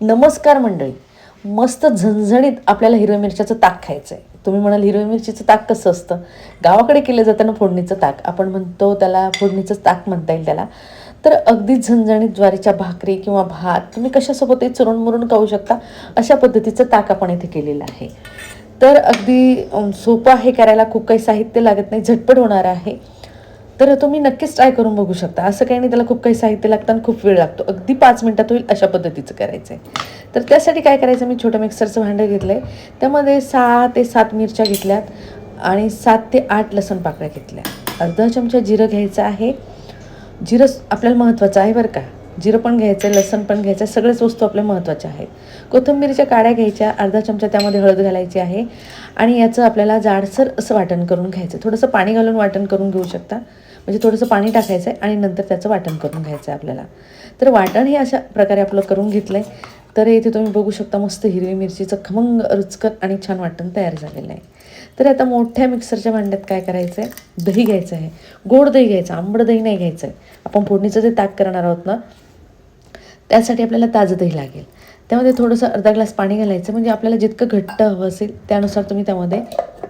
नमस्कार मंडळी. मस्त झणझणीत आपल्याला हिरव्या मिरच्याचं ताक खायचं आहे तुम्ही म्हणाल हिरव्या मिरचीचं ताक कसं असतं? गावाकडे केलं जातं ना फोडणीचं ताक. आपण म्हणतो त्याला फोडणीचं ताक म्हणता येईल त्याला. तर अगदी झणझणीत ज्वारीच्या भाकरी किंवा भात तुम्ही कशासोबतही चुरून मुरून खाऊ शकता? अशा पद्धतीचं ताक आपण इथे केलेलं आहे. तर अगदी सोपं आहे करायला. खूप काही साहित्य लागत नाही. झटपट होणार आहे. तर तुम्ही नक्कीच ट्राय करून बघू शकता. असं काही नाही त्याला खूप काही साहित्य लागतं आणि खूप वेळ लागतो. अगदी पाच मिनटात होईल अशा पद्धतीचं करायचं आहे तर त्यासाठी काय करायचं मी छोटं मिक्सरचं भांडं घेतलं आहे त्यामध्ये सहा ते सात मिरच्या घेतल्यात आणि सात ते आठ लसण पाकळ्या घेतल्या. अर्धा चमचा जिरं घ्यायचं आहे. जिरं आपल्याला महत्त्वाचं आहे बरं का. जिरं पण घ्यायचं आहे लसण पण घ्यायचं आहे सगळ्याच वस्तू आपल्या महत्त्वाच्या आहेत. कोथिंबीरच्या काड्या घ्यायच्या अर्धा चमचा त्यामध्ये हळद घालायची आहे आणि याचं आपल्याला जाडसर असं वाटण करून घ्यायचं थोडंसं पाणी घालून वाटण करून घेऊ शकता. म्हणजे थोडंसं पाणी टाकायचं आहे आणि नंतर त्याचं वाटण करून घ्यायचं आहे आपल्याला. तर वाटण हे अशा प्रकारे आपलं करून घेतलं आहे तर इथे तुम्ही बघू शकता मस्त हिरवी मिरचीचं खमंग रुचकर आणि छान वाटण तयार झालेलं आहे. तर आता मोठ्या मिक्सरच्या भांड्यात काय करायचं आहे दही घ्यायचं आहे. गोड दही घ्यायचं आंबड दही नाही घ्यायचं आहे आपण फोडणीचं जे ताक करणार आहोत ना त्यासाठी आपल्याला ताजं दही लागेल. त्यामध्ये थोडंसं अर्धा ग्लास पाणी घालायचं. म्हणजे आपल्याला जितकं घट्ट हवं असेल त्यानुसार तुम्ही त्यामध्ये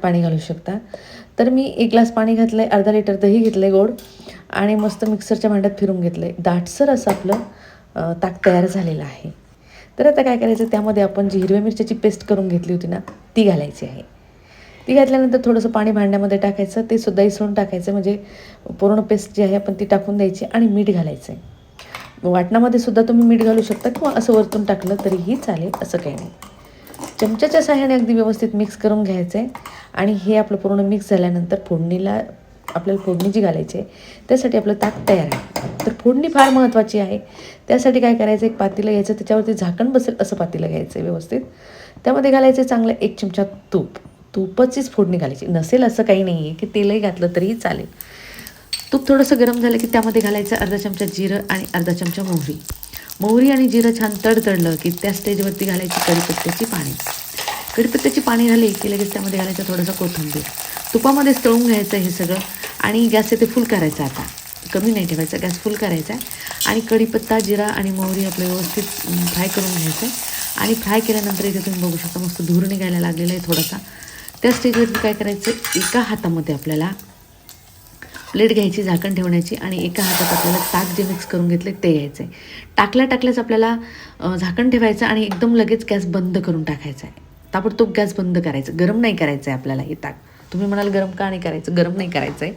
पाणी घालू शकता. तर मी एक ग्लास पाणी घातलं आहे अर्धा लिटर दही घेतलं आहे गोड आणि मस्त मिक्सरच्या भांड्यात फिरून घेतलं आहे दाटसर असं आपलं ताक तयार झालेलं आहे. तर आता काय करायचं? त्यामध्ये आपण जी हिरव्या मिरच्याची पेस्ट करून घेतली होती ना ती घालायची आहे. ती घातल्यानंतर थोडंसं पाणी भांड्यामध्ये टाकायचं. ते सुद्धा इसळून टाकायचं. म्हणजे पूर्ण पेस्ट जी आहे आपण ती टाकून द्यायची आणि मीठ घालायचं आहे वाटणामध्ये सुद्धा तुम्ही मीठ घालू शकता किंवा असं वरतून टाकलं तरीही चालेल असं काही नाही. चमच्याच्या सहाय्याने अगदी व्यवस्थित मिक्स करून घ्यायचं आहे आणि हे आपलं पूर्ण मिक्स झाल्यानंतर फोडणीला आपल्याला फोडणी जी घालायची आहे त्यासाठी आपलं ताक तयार आहे. तर फोडणी फार महत्त्वाची आहे. त्यासाठी काय करायचं एक पातेलं घ्यायचं त्याच्यावरती झाकण बसेल असं पातेलं घ्यायचं आहे व्यवस्थित. त्यामध्ये घालायचं चांगलं एक चमचा तूप. तुपाचीच फोडणी घालायची. नसेल असं काही नाही आहे की तेलही घातलं तरीही चालेल. तूप थोडंसं गरम झालं की त्यामध्ये घालायचं अर्धा चमचा जिरं आणि अर्धा चमचा मोहरी. मोहरी आणि जिरं छान तडतडलं की त्या स्टेजवरती घालायची कढीपत्त्याची पाणी कढीपत्त्याची पाणी घाली की लगेच त्यामध्ये घालायचं थोडंसं कोथिंबीर. तुपामध्येच तळून घ्यायचं हे सगळं आणि गॅस ते फुल करायचं आता. कमी नाही ठेवायचं गॅस फुल करायचा आहे. आणि कढीपत्ता जिरा आणि मोहरी आपलं व्यवस्थित फ्राय करून घ्यायचं आहे. आणि फ्राय केल्यानंतर इथे तुम्ही बघू शकता मस्त धूर निघायला लागलेला आहे थोडासा. त्या स्टेजवरती काय करायचं एका हातामध्ये आपल्याला प्लेट घ्यायची झाकण ठेवण्याची आणि एका हातात आपल्याला ताक जे मिक्स करून घेतले ते घ्यायचं आहे टाकल्या टाकल्याच आपल्याला झाकण ठेवायचं आणि एकदम लगेच गॅस बंद करून टाकायचा आहे ताबडतोब गॅस बंद करायचं. गरम नाही करायचं आहे आपल्याला हे ताक. तुम्ही म्हणाल गरम का नाही करायचं? गरम नाही करायचं आहे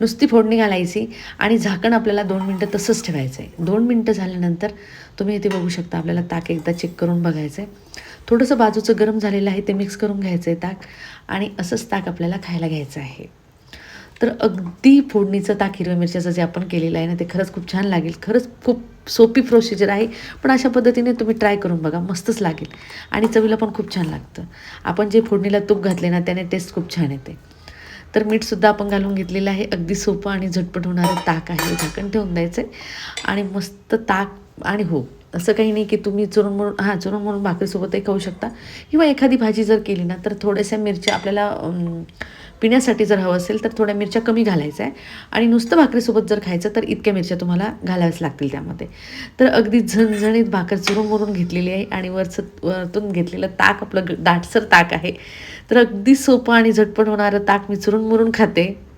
नुसती फोडणी घालायची आणि झाकण आपल्याला दोन मिनटं तसंच ठेवायचं आहे दोन मिनटं झाल्यानंतर तुम्ही इथे बघू शकता आपल्याला ताक एकदा चेक करून बघायचं आहे थोडंसं बाजूचं गरम झालेलं आहे ते मिक्स करून घ्यायचं आहे ताक आणि असंच ताक आपल्याला खायला घ्यायचं आहे. तर अगदी फोडणीचं ताक हिरव्या मिरच्याचं जे आपण केलेलं आहे ना ते खरंच खूप छान लागेल. खरंच खूप सोपी प्रोसिजर आहे पण अशा पद्धतीने तुम्ही ट्राय करून बघा मस्तच लागेल. आणि चवीला पण खूप छान लागतं. आपण जे फोडणीला तूप घातले ना त्याने टेस्ट खूप छान येते. तर मीठसुद्धा आपण घालून घेतलेलं आहे. अगदी सोपं आणि झटपट होणारं ताक आहे. झाकण ठेवून द्यायचं आहे आणि मस्त ताक आणि हो असं काही नाही की तुम्ही चुरून म्हणून हां चुरून म्हणून भाकरीसोबतही खाऊ शकता. किंवा एखादी भाजी जर केली ना तर थोड्याशा मिरच्या आपल्याला पिण्यासाठी जर हवं असेल तर थोड्या मिरच्या कमी घालायच्या आहे. आणि नुसतं भाकरीसोबत जर खायचं तर इतक्या मिरच्या तुम्हाला घालाव्याच लागतील त्यामध्ये. तर अगदी झणझणीत भाकर चुरून मुरून घेतलेली आहे आणि वरचं वरतून घेतलेलं ताक आपलं ग- दाटसर ताक आहे. तर अगदी सोपं आणि झटपट होणारं ताक मी चुरून मुरून खाते.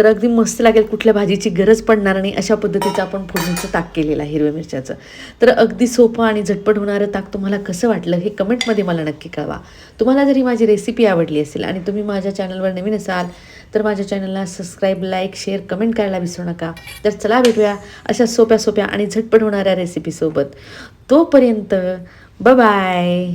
तर अगदी मस्त लागेल कुठल्या भाजीची गरज पडणार नाही अशा पद्धतीचं आपण फोडणीचं ताक केलेलं आहे हिरव्या मिरच्याचं. तर अगदी सोपं आणि झटपट होणारं ताक तुम्हाला कसं वाटलं हे कमेंटमध्ये मला नक्की कळवा. तुम्हाला जरी माझी रेसिपी आवडली असेल आणि तुम्ही माझ्या चॅनलवर नवीन असाल तर माझ्या चॅनलला सबस्क्राईब लाईक शेअर कमेंट करायला विसरू नका. तर चला भेटूया अशा सोप्या सोप्या आणि झटपट होणाऱ्या रेसिपीसोबत तोपर्यंत बाय